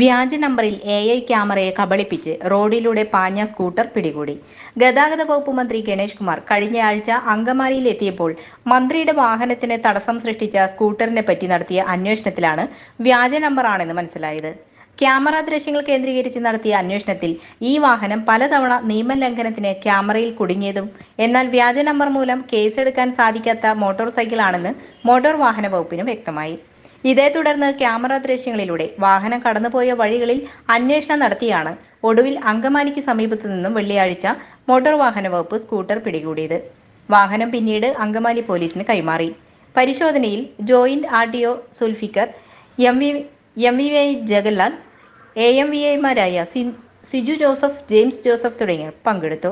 വ്യാജ നമ്പറിൽ A I ക്യാമറയെ കബളിപ്പിച്ച് റോഡിലൂടെ പാഞ്ഞ സ്കൂട്ടർ പിടികൂടി. ഗതാഗത വകുപ്പ് മന്ത്രി ഗണേഷ് കുമാർ കഴിഞ്ഞയാഴ്ച അങ്കമാലിയിൽ എത്തിയപ്പോൾ മന്ത്രിയുടെ വാഹനത്തിന് തടസ്സം സൃഷ്ടിച്ച സ്കൂട്ടറിനെ പറ്റി നടത്തിയ അന്വേഷണത്തിലാണ് വ്യാജ നമ്പറാണെന്ന് മനസ്സിലായത്. ക്യാമറ ദൃശ്യങ്ങൾ കേന്ദ്രീകരിച്ച് നടത്തിയ അന്വേഷണത്തിൽ ഈ വാഹനം പലതവണ നിയമലംഘനത്തിന് ക്യാമറയിൽ കുടുങ്ങിയതും എന്നാൽ വ്യാജ നമ്പർ മൂലം കേസെടുക്കാൻ സാധിക്കാത്ത മോട്ടോർ സൈക്കിളാണെന്ന് മോട്ടോർ വാഹന വകുപ്പിന് വ്യക്തമായി. ഇതേ തുടർന്ന് ക്യാമറ ദൃശ്യങ്ങളിലൂടെ വാഹനം കടന്നുപോയ വഴികളിൽ അന്വേഷണം നടത്തിയാണ് ഒടുവിൽ അങ്കമാലിക്ക് സമീപത്തു നിന്നും വെള്ളിയാഴ്ച മോട്ടോർ വാഹന വകുപ്പ് സ്കൂട്ടർ പിടികൂടിയത്. വാഹനം പിന്നീട് അങ്കമാലി പോലീസിന് കൈമാറി. പരിശോധനയിൽ joint R D O Sulfikar M V M V I Jagallal A M V ഐമാരായ സിജു ജോസഫ് ജെയിംസ് ജോസഫ് തുടങ്ങിയവർ പങ്കെടുത്തു.